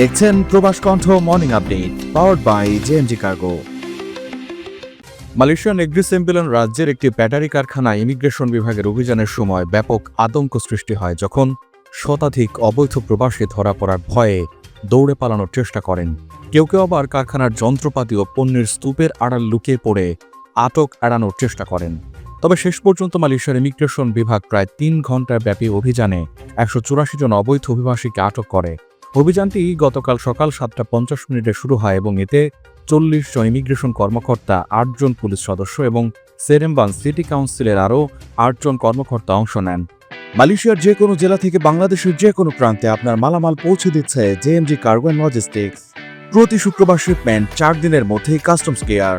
দেখছেন Prabash Kantha morning update powered by JMG cargo Malaysian এগ্রিসেম্পিলন রাজ্যের একটি ব্যাটারি কারখানা ইমিগ্রেশন বিভাগের অভিযানের সময় ব্যাপক আতঙ্ক সৃষ্টি হয় যখন শতাধিক অবৈধ প্রবাসী ধরা পড়ার ভয়ে দৌড়ে পালানোর চেষ্টা করেন। কেউ কেউ আবার কারখানার যন্ত্রপাতি ও পণ্যের স্তূপের আড়াল লুকিয়ে পড়ে আটক এড়ানোর চেষ্টা করেন। তবে শেষ পর্যন্ত মালয়েশিয়ার ইমিগ্রেশন বিভাগ প্রায় তিন ঘণ্টার ব্যাপী অভিযানে একশো চুরাশি জন অবৈধ অভিবাসীকে আটক করে। অভিযানটি গতকাল সকাল সাতটা পঞ্চাশ মিনিটে শুরু হয় এবং এতে চল্লিশ জন ইমিগ্রেশন কর্মকর্তা আটজন পুলিশ সদস্য এবং সেরেমবান সিটি কাউন্সিলের আরও আটজন কর্মকর্তা অংশ নেন। মালয়েশিয়ার যে কোনো জেলা থেকে বাংলাদেশের যে কোনো প্রান্তে আপনার মালামাল পৌঁছে দিচ্ছে জেএমজি কার্গো অ্যান্ড লজিস্টিক্স। প্রতি শুক্রবার শিপমেন্ট চার দিনের মধ্যে কাস্টমস কেয়ার।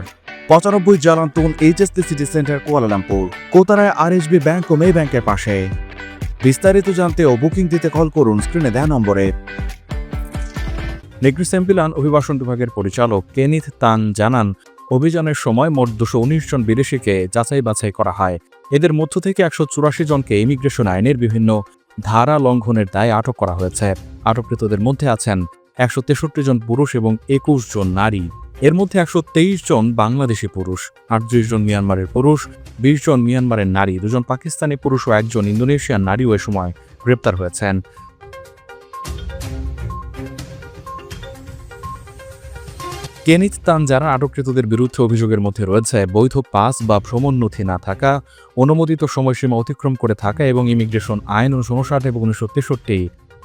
পঁচানব্বই Jalan Tun HST city centre, Kuala Lumpur. কোতারায় আর আরএসবি ব্যাংক ও মে ব্যাংকের পাশে। বিস্তারিত জানতে ও বুকিং দিতে কল করুন স্ক্রিনে দেয়া নম্বরে। নেগ্রিসেম্পিলান অভিবাসন বিভাগের পরিচালক কেনিথ তান জানান, অভিযানের সময় মোট দুশো উনিশ জন বিদেশিকে যাচাই বাছাই করা হয়। এদের মধ্য থেকে একশো চুরাশি জনকে ইমিগ্রেশন আইনের বিভিন্ন ধারা লঙ্ঘনের দায়ে আটক করা হয়েছে। আটককৃতদের মধ্যে আছেন একশো তেষট্টি জন পুরুষ এবং একুশ জন নারী। এর মধ্যে একশো তেইশ জন বাংলাদেশি পুরুষ, আটত্রিশ জন মিয়ানমারের পুরুষ, বিশ জন মিয়ানমারের নারী, দুজন পাকিস্তানি পুরুষ ও একজন ইন্দোনেশিয়ান নারীও এ সময় গ্রেপ্তার হয়েছেন। কেনিত তান যারা আটককৃতদের বিরুদ্ধে অভিযোগের মধ্যে রয়েছে, বৈধ পাস বা ভ্রমণ নথি না থাকা, অনুমোদিত সময়সীমা অতিক্রম করে থাকা এবং ইমিগ্রেশন আইন উনিশশো উনষাট এবং উনিশশো তেষট্টি,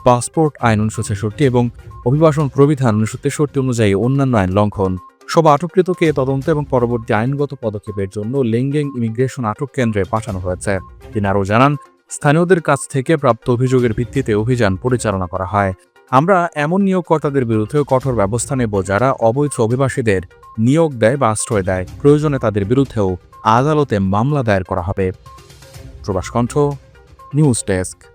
পাসপোর্ট আইন উনিশশো ছেষট্টি এবং অভিবাসন প্রবিধান উনিশশো তেষট্টি অনুযায়ী অন্যান্য আইন লঙ্ঘন। সব আটককৃতকে তদন্ত এবং পরবর্তী আইনগত পদক্ষেপের জন্য লেঙ্গেং ইমিগ্রেশন আটক কেন্দ্রে পাঠানো হয়েছে। তিনি আরও জানান, স্থানীয়দের কাছ থেকে প্রাপ্ত অভিযোগের ভিত্তিতে অভিযান পরিচালনা করা হয়। আমরা এমন নিয়োগকর্তাদের বিরুদ্ধেও কঠোর ব্যবস্থা নেব যারা অবৈধ অভিবাসীদের নিয়োগ দেয় বা আশ্রয় দেয়। প্রয়োজনে তাদের বিরুদ্ধেও আদালতে মামলা দায়ের করা হবে। Prabashkantha news desk.